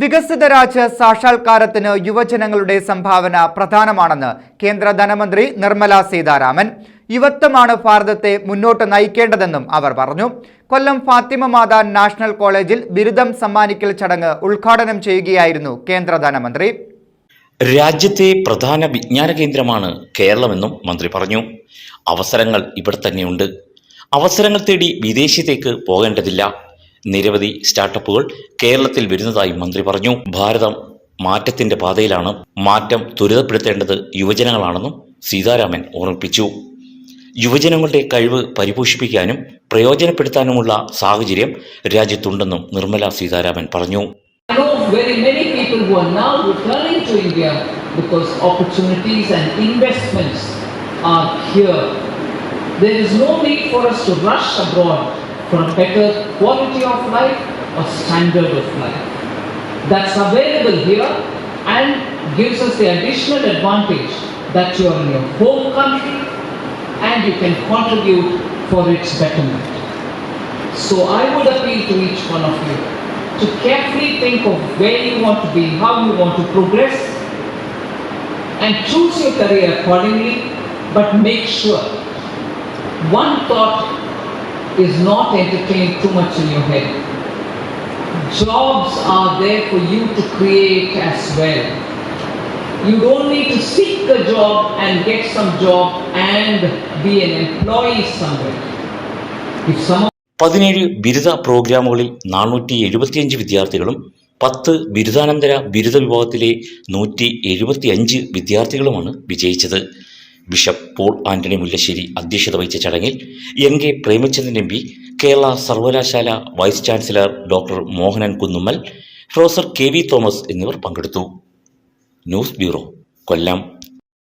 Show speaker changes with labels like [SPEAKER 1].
[SPEAKER 1] വികസിത രാജ്യ സാക്ഷാത്കാരത്തിന് യുവജനങ്ങളുടെ സംഭാവന പ്രധാനമാണെന്ന് കേന്ദ്ര ധനമന്ത്രി നിർമ്മല സീതാരാമൻ. യുവത്വമാണ് ഭാരതത്തെ മുന്നോട്ട് നയിക്കേണ്ടതെന്നും അവർ പറഞ്ഞു. കൊല്ലം ഫാത്തിമ മാതാ നാഷണൽ കോളേജിൽ ബിരുദം സമ്മാനിക്കൽ ചടങ്ങ് ഉദ്ഘാടനം ചെയ്യുകയായിരുന്നു കേന്ദ്ര ധനമന്ത്രി.
[SPEAKER 2] രാജ്യത്തെ പ്രധാന വിജ്ഞാന കേന്ദ്രമാണ് കേരളമെന്നും മന്ത്രി പറഞ്ഞു. അവസരങ്ങൾ ഇവിടെ തന്നെയുണ്ട് അവസരങ്ങൾ തേടി വിദേശത്തേക്ക് പോകേണ്ടതില്ല. നിരവധി സ്റ്റാർട്ടപ്പുകൾ കേരളത്തിൽ വരുന്നതായി മന്ത്രി പറഞ്ഞു. ഭാരതം മാറ്റത്തിന്റെ പാതയിലാണ്. മാറ്റം ത്വരിതപ്പെടുത്തേണ്ടത് യുവജനങ്ങളാണെന്നും സീതാരാമൻ ഓർമ്മിപ്പിച്ചു. യുവജനങ്ങളുടെ കഴിവ് പരിപോഷിപ്പിക്കാനും പ്രയോജനപ്പെടുത്താനുമുള്ള സാഹചര്യം രാജ്യത്തുണ്ടെന്നും നിർമ്മല സീതാരാമൻ പറഞ്ഞു.
[SPEAKER 3] Are here. There is no need for us to rush abroad. For a better quality of life or standard of life. That's available here and gives us the additional advantage that you are in your home country and you can contribute for its betterment. So I would appeal to each one of you to carefully think of where you want to be, how you want to progress, and choose your career accordingly, but make sure one thought is not entertained too much in your head. Jobs are there for you to create as well. You don't need to seek a job and get some job and be an employee somewhere. If someone
[SPEAKER 2] പതിനേഴ് ബിരുദ പ്രോഗ്രാമുകളിൽ നാനൂറ്റി എഴുപത്തിയഞ്ച് വിദ്യാർത്ഥികളും പത്ത് ബിരുദാനന്തര ബിരുദ വിഭാഗത്തിലെ നൂറ്റി എഴുപത്തിയഞ്ച് വിദ്യാർത്ഥികളുമാണ് വിജയിച്ചത് ബിഷപ്പ് പോൾ ആന്റണി മുല്ലശ്ശേരി അധ്യക്ഷത വഹിച്ച ചടങ്ങിൽ N K Premachandran M P Kerala സർവകലാശാല vice chancellor doctor Mohanan Kunnummal professor K V Thomas എന്നിവർ പങ്കെടുത്തു. News bureau Kollam.